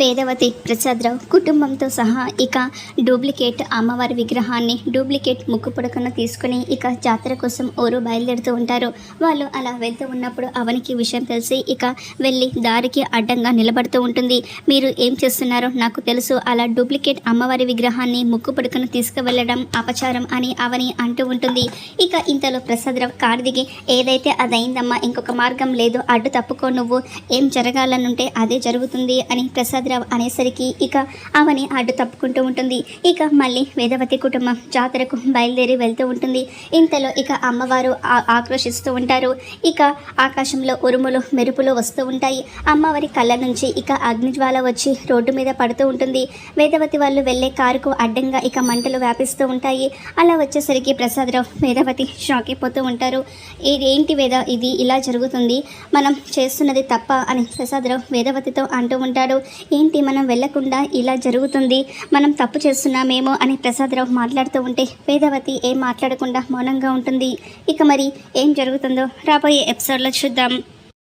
వేదవతి ప్రసాదరావు కుటుంబంతో సహా ఇక డూప్లికేట్ అమ్మవారి విగ్రహాన్ని డూప్లికేట్ ముక్కు పుడకను తీసుకుని ఇక జాతర కోసం ఊరు బయలుదేరుతూ ఉంటారు. వాళ్ళు అలా వెళ్తూ ఉన్నప్పుడు అవనికి విషయం తెలిసి ఇక వెళ్ళి దారికి అడ్డంగా నిలబడుతూ ఉంటుంది. మీరు ఏం చేస్తున్నారో నాకు తెలుసు. అలా డూప్లికేట్ అమ్మవారి విగ్రహాన్ని ముక్కు పుడకను తీసుకువెళ్ళడం అపచారం అని అవని అంటూ ఉంటుంది. ఇక ఇంతలో ప్రసాదరావు కారు దిగి ఏదైతే అదైందమ్మా ఇంకొక మార్గం లేదు. అడ్డు తప్పుకో నువ్వు. ఏం జరగాలనుంటే అదే జరుగుతుంది అని ప్రసాద్ ప్రసాదరావు అనేసరికి ఇక అవని అడ్డు తప్పుకుంటూ ఉంటుంది. ఇక మళ్ళీ వేదవతి కుటుంబం జాతరకు బయలుదేరి వెళ్తూ ఉంటుంది. ఇంతలో ఇక అమ్మవారు ఆ- ఆక్రోషిస్తూ ఉంటారు. ఇక ఆకాశంలో ఉరుములు మెరుపులు వస్తూ ఉంటాయి. అమ్మవారి కళ్ళ నుంచి ఇక అగ్నిజ్వాల వచ్చి రోడ్డు మీద పడుతూ ఉంటుంది. వేదవతి వాళ్ళు వెళ్ళే కారుకు అడ్డంగా ఇక మంటలు వ్యాపిస్తూ ఉంటాయి. అలా వచ్చేసరికి ప్రసాదరావు వేదవతి షాక్ అయిపోతూ ఉంటారు. ఇది ఏంటి వేద? ఇది ఇలా జరుగుతుంది. మనం చేస్తున్నది తప్ప అని ప్రసాదరావు వేదవతితో అంటూ ఉంటాడు. ఏంటి మనం వెళ్ళకుండా ఇలా జరుగుతుంది. మనం తప్పు చేస్తున్నామేమో అని ప్రసాదరావు మాట్లాడుతూ ఉంటే వేదవతి ఏం మాట్లాడకుండా మౌనంగా ఉంటుంది. ఇక మరి ఏం జరుగుతుందో రాబోయే ఎపిసోడ్లో చూద్దాం.